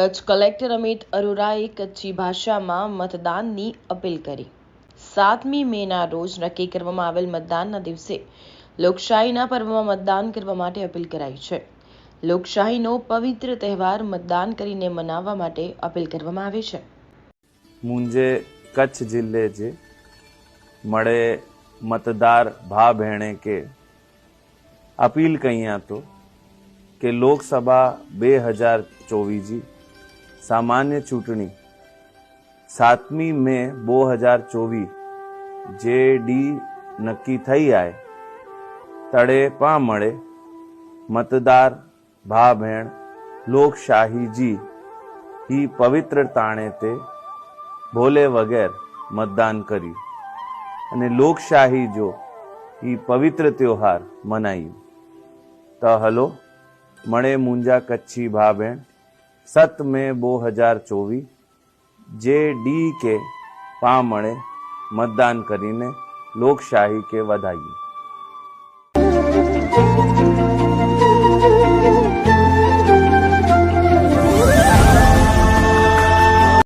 Kutch collector Amit અરોરાએ કચ્છી ભાષામાં મતદાનની અપીલ કરી. સાતમી મેના રોજ નક્કી કરવામાં આવેલ મતદાનના દિવસે લોકશાહીના પર્વમાં મતદાન કરવા માટે અપીલ કરાઈ છે. લોકશાહીનો પવિત્ર તહેવાર મતદાન કરીને મનાવવા માટે અપીલ કરવામાં આવી છે. મુંજે કચ્છ જિલ્લે જે મળે મતદાર ભા ભેણે કે અપીલ કહીયા તો કે લોકસભા બે હજાર ચોવીસજી સામાન્ય ચૂંટણી સાતમી મે બે હજાર ચોવીસ જે ડી નક્કી થઈ આય, તળે પા મળે મતદાર ભા ભેણ લોકશાહીજી ही પવિત્ર તાણે તે ભોલે વગેર મતદાન કર્યું. અને લોકશાહી જો ઈ પવિત્ર ત્યોહાર મનાયું. તો હલો, મળે મુંજા કચ્છી ભા બેન સત મે બે હજાર ચોવીસ જે ડી કે પામણે મતદાન કરીને લોકશાહી કે વધાયું.